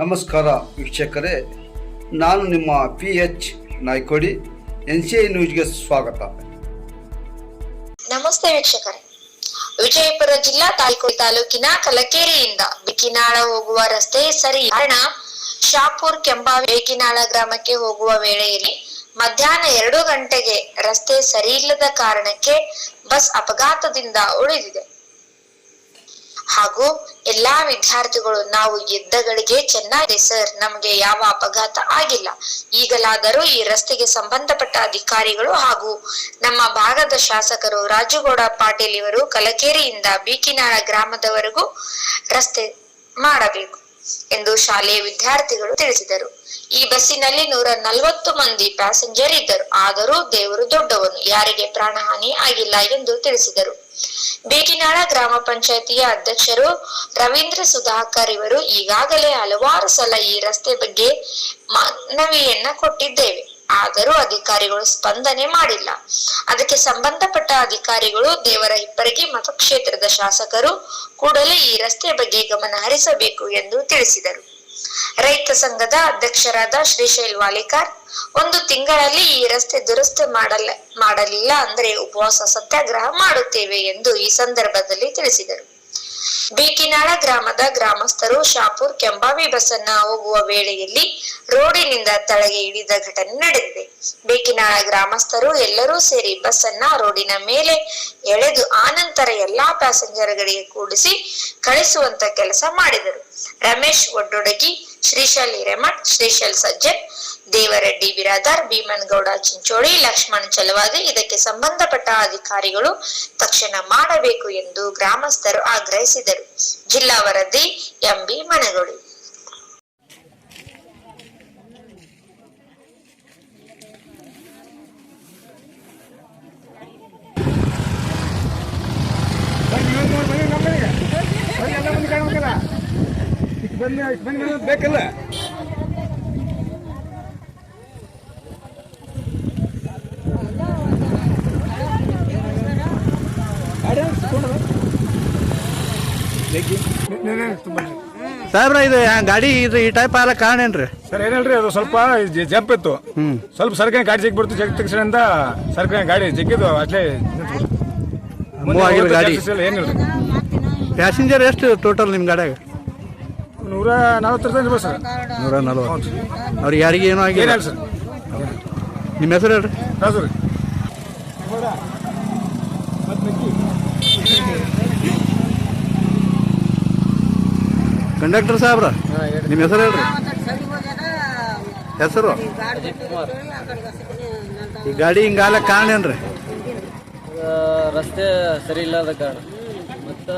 ನಮಸ್ಕಾರ ವೀಕ್ಷಕರೇ, ನಾನು ನಿಮ್ಮ P H Naikodi, N C I ನ್ಯೂಸ್ಗೆ ಸ್ವಾಗತ. ನಮಸ್ತೆ ವೀಕ್ಷಕರೇ. ವಿಜಯಪುರ ಜಿಲ್ಲಾ ತಾಲೂಕು ತಾಲೂಕಿನ ಕಲಕೇರಿಯಿಂದ ಬಿಕಿನಾಳ ಹೋಗುವ ರಸ್ತೆ ಸರಿ. ಕಾರಣ, ಶಾಪುರ್ ಕೆಂಬಾವಿ ಬಿಕಿನಾಳ ಗ್ರಾಮಕ್ಕೆ ಹೋಗುವ ವೇಳೆಯಲ್ಲಿ ಮಧ್ಯಾಹ್ನ ಎರಡು ಗಂಟೆಗೆ ರಸ್ತೆ ಸರಿ ಇಲ್ಲದ ಕಾರಣಕ್ಕೆ ಬಸ್ ಅಪಘಾತದಿಂದ ಉಳಿದಿದೆ. ಹಾಗೂ ಎಲ್ಲಾ ವಿದ್ಯಾರ್ಥಿಗಳು ನಾವು ಗೆದ್ದಗಳಿಗೆ ಚೆನ್ನಾಗಿದೆ ಸರ್ ನಮಗೆ ಯಾವ ಅಪಘಾತ ಆಗಿಲ್ಲ. ಈಗಲಾದರೂ ಈ ರಸ್ತೆಗೆ ಸಂಬಂಧಪಟ್ಟ ಅಧಿಕಾರಿಗಳು ಹಾಗೂ ನಮ್ಮ ಭಾಗದ ಶಾಸಕರು ರಾಜುಗೌಡ ಪಾಟೀಲ್ ಇವರು ಕಲಕೇರಿಯಿಂದ ಬೀಕಿನಾಳ ಗ್ರಾಮದವರೆಗೂ ರಸ್ತೆ ಮಾಡಬೇಕು ಎಂದು ಶಾಲೆಯ ವಿದ್ಯಾರ್ಥಿಗಳು ತಿಳಿಸಿದರು. ಈ ಬಸ್ಸಿನಲ್ಲಿ ನೂರ ನಲವತ್ತು ಮಂದಿ ಪ್ಯಾಸೆಂಜರ್ ಇದ್ದರು. ಆದರೂ ದೇವರು ದೊಡ್ಡವನು. ಯಾರಿಗೆ ಪ್ರಾಣಹಾನಿ ಆಗಿಲ್ಲ ಎಂದು ತಿಳಿಸಿದರು. ಬೇಕಿನಾಳ ಗ್ರಾಮ ಪಂಚಾಯತಿಯ ಅಧ್ಯಕ್ಷರು ರವೀಂದ್ರ ಸುಧಾಕರ್ ಇವರು ಈಗಾಗಲೇ ಹಲವಾರು ಸಲ ಈ ರಸ್ತೆ ಬಗ್ಗೆ ಮನವಿಯನ್ನ ಕೊಟ್ಟಿದ್ದೇವೆ. ಆದರೂ ಅಧಿಕಾರಿಗಳು ಸ್ಪಂದನೆ ಮಾಡಿಲ್ಲ. ಅದಕ್ಕೆ ಸಂಬಂಧಪಟ್ಟ ಅಧಿಕಾರಿಗಳು ದೇವರ ಹಿಪ್ಪರಗಿ ಮತಕ್ಷೇತ್ರದ ಶಾಸಕರು ಕೂಡಲೇ ಈ ರಸ್ತೆ ಬಗ್ಗೆ ಗಮನ ಹರಿಸಬೇಕು ಎಂದು ತಿಳಿಸಿದರು. ರೈತ ಸಂಘದ ಅಧ್ಯಕ್ಷರಾದ ಶ್ರೀಶೈಲ್ ವಾಲಿಕಾರ್ ಒಂದು ತಿಂಗಳಲ್ಲಿ ಈ ರಸ್ತೆ ದುರಸ್ತಿ ಮಾಡಲ್ಲ, ಮಾಡಲಿಲ್ಲ ಅಂದ್ರೆ ಉಪವಾಸ ಸತ್ಯಾಗ್ರಹ ಮಾಡುತ್ತೇವೆ ಎಂದು ಈ ಸಂದರ್ಭದಲ್ಲಿ ತಿಳಿಸಿದರು. ಬೇಕಿನಾಳ ಗ್ರಾಮದ ಗ್ರಾಮಸ್ಥರು ಶಾಪುರ್, ಕೆಂಬಾವಿ ಬಸ್ಸನ್ನ ಹೋಗುವ ವೇಳೆಯಲ್ಲಿ ರೋಡಿನಿಂದ ತಳಗೆ ಇಳಿದ ಘಟನೆ ನಡೆದಿದೆ. ಬೇಕಿನಾಳ ಗ್ರಾಮಸ್ಥರು ಎಲ್ಲರೂ ಸೇರಿ ಬಸ್ಸನ್ನ ರೋಡಿನ ಮೇಲೆ ಎಳೆದು ಆನಂತರ ಎಲ್ಲಾ ಪ್ಯಾಸೆಂಜರ್ಗಳಿಗೆ ಕೂಡಿಸಿ ಕಳಿಸುವಂತ ಕೆಲಸ ಮಾಡಿದರು. ರಮೇಶ್ ಒಡ್ಡೊಡಗಿ, ಶ್ರೀಶೈಲ್ ಹಿರೇಮಠ್, ಶ್ರೀಶೈಲ್ ಸಜ್ಜನ್ ದೇವರೆಡ್ಡಿ ಬಿರಾದಾರ್ ಭೀಮನ್ಗೌಡ ಚಿಂಚೋಳಿ, ಲಕ್ಷ್ಮಣ್ ಚಲವಾದಿ ಇದಕ್ಕೆ ಸಂಬಂಧಪಟ್ಟ ಅಧಿಕಾರಿಗಳು ತಕ್ಷಣ ಮಾಡಬೇಕು ಎಂದು ಗ್ರಾಮಸ್ಥರು ಆಗ್ರಹಿಸಿದರು. ಜಿಲ್ಲಾ ವರದಿ, ಎಂಬಿ ಮನಗೋಳಿ. ಬೇಕಲ್ಲ? ಸಾಹೇಬ್ರ ಇದು ಯಾ- ಗಾಡಿ ಇದು ಈ ಟೈಪ್ ಆಗಲ್ಲ ಕಾರಣ ಏನ್ರಿ? ಸರ್ ಏನಲ್ರಿ ಅದು ಸ್ವಲ್ಪ ಜಂಪ್ ಇತ್ತು. ಸ್ವಲ್ಪ ಸರ್ಕಾರಿ ಗಾಡಿ ಸಿಕ್ಬಿಡ್ತು ಬಿಡ್ತು ಜಗ್ ತಕ್ಷಣ ಸರ್ಕಾರಿ ಗಾಡಿ ಜಗ್ಗಿದ್ದು ಅಷ್ಟೇ ಮೂವ್ ಗಾಡಿ. ಏನಿಲ್ರಿ ಪ್ಯಾಸೆಂಜರ್ ಎಷ್ಟು ಟೋಟಲ್ ನಿಮ್ಮ ಗಾಡಿಯಾಗ? ನೂರ ನಲ್ವತ್ತು ಬಸ್. ಸರ್ ನೂರ ನಲ್ವತ್ತು. ಅವ್ರಿಗೆ ಯಾರಿಗೆ ಏನೂ ಆಗಿಲ್ಲ. ಏನಿಲ್ಲ ಸರ್. ನಿಮ್ಮ ಹೆಸರು ಹೇಳ್ರಿ? ರಾಜು ರೀ ಕಂಡಕ್ಟರ್ ಸಾಹೇಬ್ರ ನಿಮ್ಮ ಹೆಸರು ಹೇಳ್ರಿ. ಹೆಸರು? ಈ ಗಾಡಿ ಹಿಂಗಾಲ ಕಾರಣ ಏನ್ರಿ? ಆ, ರಸ್ತೆ ಸರಿ ಇಲ್ಲದ ಕಾರಣ. ಮತ್ತು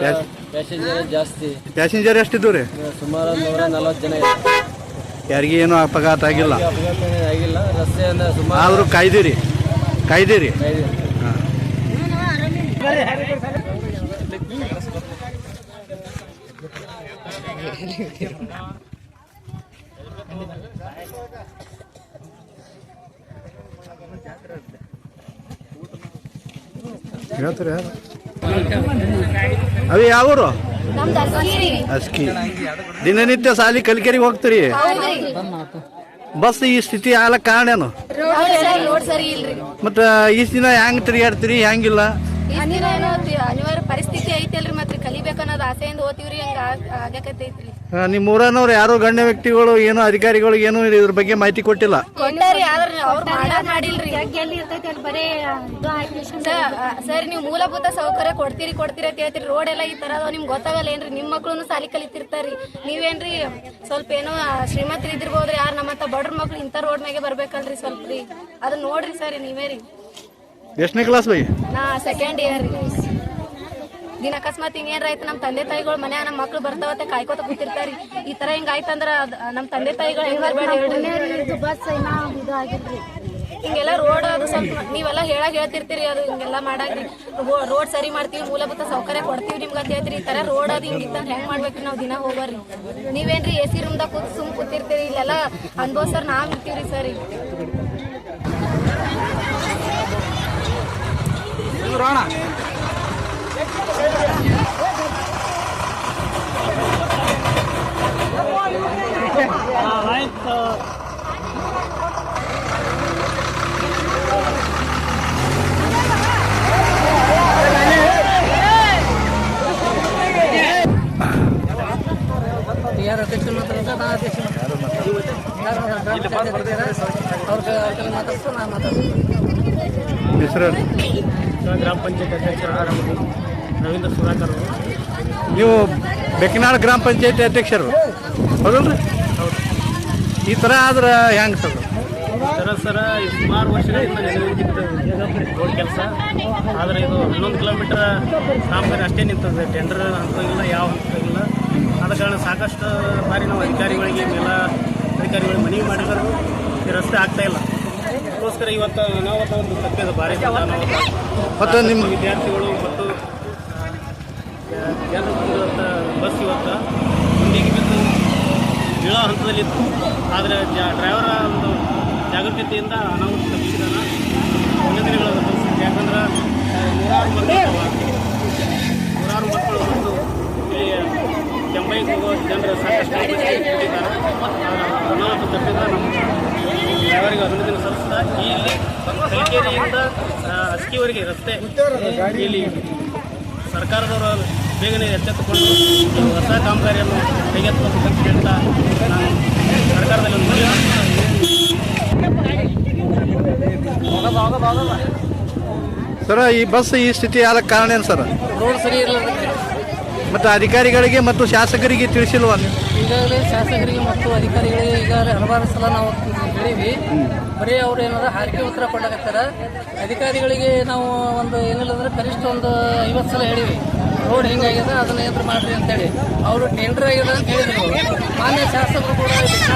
ಪ್ಯಾಸೆಂಜರ್ ಜಾಸ್ತಿ. ಪ್ಯಾಸೆಂಜರ್ ಎಷ್ಟಿದ್ದು ರೀ ಸುಮಾರು ನೂರ ನಲವತ್ತು ಜನ ಇದ್ದಾರೆ. ಯಾರಿಗೆ ಏನೂ ಅಪಘಾತ ಆಗಿಲ್ಲ. ಅಪಘಾತ ಆಗಿಲ್ಲ ರಸ್ತೆಯಿಂದ ಸುಮಾರು ಆದರೂ ಕಾಯ್ದಿರಿ. ಕಾಯ್ದಿರಿ. ಹಾಂ. ಹೇಳ್ತೀರಿ? ಅవి ಯಾವೂರು ನಮ್ದು ಅಸ್ಕಿ. ದಿನನಿತ್ಯ ಸಾಲಿ ಕಲಿಕೆರಿಗೆ ಹೋಗ್ತೀರಿ? ಬಸ್ ಈ ಸ್ಥಿತಿ ಆಗ್ಲಕ್ಕ ಕಾರಣ ಏನು? ಮತ್ತು ಈ ದಿನ ಹೆಂಗ್ ತಿರುಗಾಡ್ತೀರಿ? ಹೆಂಗಿಲ್ಲ? ಏನೋ ಅನಿವಾರ್ಯ ಪರಿಸ್ಥಿತಿ ಐತಲ್ರಿ ಮತ್ತೆ ಕಲಿಬೇಕು ಅನ್ನೋದು ಆಸೆಯಿಂದ ಓದ್ತೀವ್ರಿ ಹಂಗ ಆಗಕತ್ತೈತ್ರಿ ನಿಮ್ಮ ಊರನವ್ರು ಯಾರು ಗಣ್ಯ ವ್ಯಕ್ತಿಗಳು ಏನು ಅಧಿಕಾರಿಗಳು ಏನು ಇದ್ರ ಬಗ್ಗೆ ಮಾಹಿತಿ ಕೊಟ್ಟಿಲ್ಲ? ಕೊಟ್ಟಾರಿ ಆದ್ರೆ ಅವ್ರು ಮಾಡಿಲ್ರಿ. ಸರ್, ನೀವು ಮೂಲಭೂತ ಸೌಕರ್ಯ ಕೊಡ್ತೀರಿ ಕೊಡ್ತೀರಿ ಅಂತ ಹೇಳ್ತೀರಿ. ರೋಡ್ ಎಲ್ಲ ಈ ತರ ಅದಾವ ನಿಮ್ಗೆ ಗೊತ್ತಾಗಲ್ಲ ಏನ್ರಿ? ನಿಮ್ಮ ಮಕ್ಳು ಸಾಲಿ ಕಲಿತಿರ್ತಾರಿ ನೀವೇನ್ರಿ ಸ್ವಲ್ಪ ಏನೋ ಶ್ರೀಮಂತರು ಇದ್ದಿರ್ಬೋದ್ರಿ. ಯಾರು ನಮ್ಮಂತ ಬಡ್ರ ಮಕ್ಳು ಇಂಥ ರೋಡ್ ಮ್ಯಾಗೆ ಬರ್ಬೇಕಲ್ರಿ ಸ್ವಲ್ಪ ರೀ. ಅದನ್ನ ನೋಡ್ರಿ ಸರ್ ನೀವೇ ರೀ. ಎಷ್ಟನೇ ಕ್ಲಾಸ್ ಬೈ? ನಾ ಸೆಕೆಂಡ್ ಇಯರ್ ದಿನ ಅಕಸ್ಮಾತ್ ಹಿಂಗೇನ್ರ ಆಯ್ತು ನಮ್ಮ ತಂದೆ ತಾಯಿಗಳು ಮನೆ ನಮ್ಮ ಮಕ್ಳು ಬರ್ತಾವತ್ತೆ ಕಾಯ್ಕೋತ ಕೂತಿರ್ತಾರಿ. ಈ ತರ ಹಿಂಗ ಆಯ್ತಂದ್ರ ಅದ್- ನಮ್ಮ ತಂದೆ ತಾಯಿಗಳು ಹೆಂಗ್ ಬರ್ಬೇಡ ಹಿಂಗೆಲ್ಲ ರೋಡ್ ಅದು ಸ್ವಲ್ಪ ನೀವೆಲ್ಲ ಹೇಳಾಗ ಹೇಳ್ತಿರ್ತೀರಿ ಅದು ಹಿಂಗೆಲ್ಲ ಮಾಡಾಕ್ರಿ ರೋಡ್ ಸರಿ ಮಾಡ್ತೀವಿ ಮೂಲಭೂತ ಸೌಕರ್ಯ ಕೊಡ್ತೀವಿ ನಿಮ್ಗೆ ಅಂತ ಹೇಳ್ತೀರಿ. ಈ ತರ ರೋಡ್ ಅದು ಹಿಂಗಿತ್ತಂದ್ರೆ ಹೆಂಗ್ ಮಾಡ್ಬೇಕ್ರಿ ನಾವು ದಿನ ಹೋಗೋರಿ. ನೀವೇನ್ರಿ ಎ ಸಿ ರೂಮ್ದಾಗ ಕೂತ್ ಸುಮ್ ಕೂತಿರ್ತೀರಿ ಇಲ್ಲೆಲ್ಲ ಅನ್ಭವ್ಸರ್ ನಾವ್ ಇರ್ತೀವ್ರಿ ಸರ್ ಯಾರು ಅಧ್ಯಕ್ಷರು ಮಾತಾಡ್ತಾರೆ ನಾ ಅಧ್ಯಕ್ಷರು ಅವ್ರಿಗೆ ಮಾತಾಡ್ಸೋ ನಾ ಮಾತಾಡ್ತೀನಿ ಹೆಸರು. ಗ್ರಾಮ ಪಂಚಾಯತ್ ಅಧ್ಯಕ್ಷರು ರವೀಂದ್ರ ಸುಧಾಕರ್ ನೀವು ಬೆಕ್ಕಿನಾಳ ಗ್ರಾಮ ಪಂಚಾಯತಿ ಅಧ್ಯಕ್ಷರು? ಹೌದಲ್ರಿ? ಈ ಥರ ಆದ್ರೆ ಹೆಂಗೆ ಸರ್? ಸರ ಸರ ಸುಮಾರು ವರ್ಷಗಳಿಂದ ರೋಡ್ ಕೆಲಸ. ಆದರೆ ಇದು ಹನ್ನೊಂದು ಕಿಲೋಮೀಟರ್ ಕಾಮಗಾರಿ ಅಷ್ಟೇ ನಿಂತದೆ. ಟೆಂಡರ್ ಇಲ್ಲ ಯಾವ ಅಂತ ಆದ ಕಾರಣ ಸಾಕಷ್ಟು ಬಾರಿ ನಾವು ಅಧಿಕಾರಿಗಳಿಗೆ ಎಲ್ಲ ಅಧಿಕಾರಿಗಳಿಗೆ ಮನವಿ ಮಾಡಿದರೂ. ಈ ರಸ್ತೆ ಆಗ್ತಾ ಇಲ್ಲ. ಅದಕ್ಕೋಸ್ಕರ ಇವತ್ತು ನಾವು ಒಂದು ಸತ್ಯದ ಭಾರಿ ಮತ್ತು ನಿಮ್ಮ ವಿದ್ಯಾರ್ಥಿಗಳು ಮತ್ತು ಬಂದಿರುವಂಥ ಬಸ್ ಇವತ್ತು ಮುಂದಿಗೆ ಬಿದ್ದು ಬೀಳೋ ಹಂತದಲ್ಲಿತ್ತು. ಆದರೆ ಡ್ರೈವರ ಒಂದು ಜಾಗರೂಕತೆಯಿಂದ ಅನಾಹುತ ಮುಂದಿನ ಬಸ್ ಪರಿಸ್ಥಿತಿ ಯಾಕಂದ್ರೆ ನೂರಾರು ಮಕ್ಕಳು. ನೂರಾರು ಮಕ್ಕಳು ಮತ್ತು ಇಲ್ಲಿ ಕೆಂಬೈಗೆ ಹೋಗೋ ಜನರು ಸಾಕಷ್ಟು ಅನಾಹುತ ತಪ್ಪಿದ ನಮ್ಮ ಡ್ರೈವರಿಗೆ ಅಭಿನಂದನೆ ಸಲ್ಲಿಸ್ತಾ ಇಲ್ಲಿ ಕಲಿಕೇರಿಯಿಂದ ಅಸ್ಕಿವರೆಗೆ ರಸ್ತೆ ಇಲ್ಲಿ ಸರ್ಕಾರದವರು ಬೇಗನೆ ಎಚ್ಚೆತ್ತುಕೊಂಡು ಹೊಸ ಕಾಮಗಾರಿಯನ್ನು ಕೈಗೆತ್ತಬೇಕಂತ ಹೇಳ್ತಾ ನಾನು ಸರ್ಕಾರದಲ್ಲಿ ಒಂದು ಸರ ಈ ಬಸ್ ಈ ಸ್ಥಿತಿ ಆದ ಕಾರಣ ಏನು ಸರ್? ರೋಡ್ ಸರಿ ಇರಲಿಲ್ಲ ಮತ್ತು ಅಧಿಕಾರಿಗಳಿಗೆ ಮತ್ತು ಶಾಸಕರಿಗೆ ತಿಳಿಸಿಲ್ವಾ ನೀವು? ಈಗಾಗಲೇ ಶಾಸಕರಿಗೆ ಮತ್ತು ಅಧಿಕಾರಿಗಳಿಗೆ ಈಗಾಗಲೇ ಹಲವಾರು ಸಲ ನಾವು ಹೇಳಿವಿ ಬರೀ ಅವ್ರು ಏನಾರ ಹಾರಿಕೆ ಉತ್ತರ ಕೊಡಕತ್ತಾರ ಅಧಿಕಾರಿಗಳಿಗೆ ನಾವು ಒಂದು ಏನಿಲ್ಲ ಅಂದ್ರೆ ಕನಿಷ್ಠ ಒಂದು ಐವತ್ತು ಸಲ ಹೇಳಿವಿ ರೋಡ್ ಹಿಂಗಾಗಿದೆ, ಅದನ್ನ ಏನಾದ್ರು ಮಾಡ್ರಿ ಅಂತೇಳಿ. ಅವರು ಟೆಂಡರ್ ಆಗಿದೆ ಅಂತ ಹೇಳಿದ್ರು ಮಾನ್ಯ ಶಾಸಕರು ಕೂಡ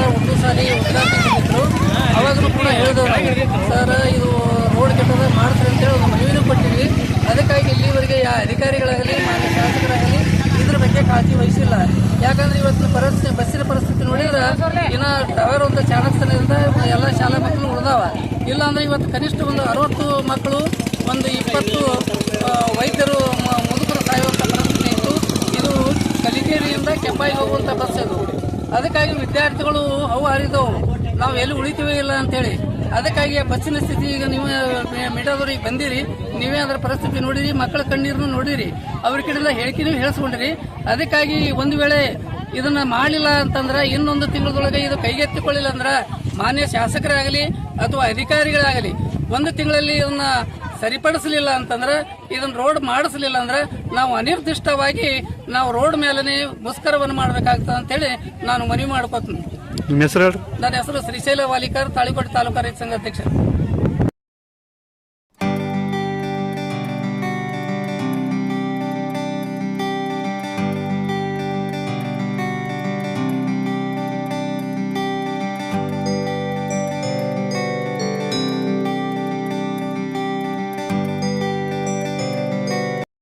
ಒಂದು ಸಾರಿ ಉದ್ಘಾಟಿಸಿದ್ರು ಅವಾಗಲೂ ಕೂಡ ಹೇಳಿದ್ರು ಸರ್, ಇದು ರೋಡ್ ಕೆಟ್ಟದ ಮಾಡ್ತಾರೆ ಅಂತೇಳಿ ಒಂದು ಮನವಿನೂ ಕೊಟ್ಟಿವಿ ಅದಕ್ಕಾಗಿ ಇಲ್ಲಿವರೆಗೆ ಯಾ ಅಧಿಕಾರಿಗಳಾಗಲಿ ಮಾನ್ಯ ಶಾಸಕರಾಗಲಿ ಇದ್ರ ಬಗ್ಗೆ ಕಾಳಜಿ ವಹಿಸಿಲ್ಲ. ಯಾಕಂದ್ರೆ ಇವತ್ತಿನ ಪರಿಸ್ಥಿತಿ ಬಸ್ಸಿನ ಪರಿಸ್ಥಿತಿ ನೋಡಿದ್ರೆ ಇನ್ನ ಟವರ್ ಒಂದು ಚಾಣಕ್ಯನಿಂದ ಎಲ್ಲ ಶಾಲಾ ಮಕ್ಕಳು ಉಳಿದಾವ. ಇಲ್ಲ ಅಂದ್ರೆ ಇವತ್ತು ಕನಿಷ್ಠ ಒಂದು ಅರವತ್ತು ಮಕ್ಕಳು, ಒಂದು ಇಪ್ಪತ್ತು ವೈದ್ಯರು ಮುದುಕರು ಸಾಯುವಂಥ ಪರಿಸ್ಥಿತಿ ಇತ್ತು. ಇದು ಕಲಿಕೇರಿಯಿಂದ ಕೆಂಪಾಯಿಗೆ ಹೋಗುವಂಥ ಬಸ್ ಇದು. ಅದಕ್ಕಾಗಿ ವಿದ್ಯಾರ್ಥಿಗಳು ಅವು ಹರಿದವು. ನಾವು ಎಲ್ಲಿ ಉಳಿತೀವಿ ಇಲ್ಲ ಅಂತೇಳಿ. ಅದಕ್ಕಾಗಿ ಬಸ್ಸಿನ ಸ್ಥಿತಿ ಈಗ ನೀವು ಮೀಡಿಯಾದವ್ರಿಗೆ ಬಂದಿರಿ ನೀವೇ ಅದರ ಪರಿಸ್ಥಿತಿ ನೋಡಿರಿ ಮಕ್ಕಳ ಕಣ್ಣೀರನ್ನು ನೋಡಿರಿ. ಅವ್ರ ಕಡೆಲ್ಲ ಹೇಳಿಕೆನೂ ಹೇಳಿಸ್ಕೊಂಡಿರಿ. ಅದಕ್ಕಾಗಿ ಒಂದು ವೇಳೆ ಇದನ್ನ ಮಾಡಲಿಲ್ಲ ಅಂತಂದ್ರೆ ಇನ್ನೊಂದು ತಿಂಗಳೊಳಗೆ ಇದು ಕೈಗೆತ್ತಿಕೊಳ್ಳಿಲ್ಲ ಅಂದ್ರೆ ಮಾನ್ಯ ಶಾಸಕರಾಗಲಿ ಅಥವಾ ಅಧಿಕಾರಿಗಳಾಗಲಿ ಒಂದು ತಿಂಗಳಲ್ಲಿ ಇದನ್ನ ಸರಿಪಡಿಸಲಿಲ್ಲ ಅಂತಂದ್ರೆ ಇದನ್ನ ರೋಡ್ ಮಾಡಿಸಲಿಲ್ಲ ಅಂದ್ರೆ ನಾವು ಅನಿರ್ದಿಷ್ಟವಾಗಿ ನಾವು ರೋಡ್ ಮೇಲೆ ಮುಸ್ಕರವನ್ನು ಮಾಡಬೇಕಾಗ್ತದೆ ಅಂತೇಳಿ ನಾನು ಮನವಿ ಮಾಡ್ಕೋತೀನಿ. ನನ್ನ ಹೆಸರು ಶ್ರೀಶೈಲ ವಾಲಿಕರ್ ತಾಳಿಕೋಟೆ ತಾಲೂಕು ರೈತ ಸಂಘ ಅಧ್ಯಕ್ಷ.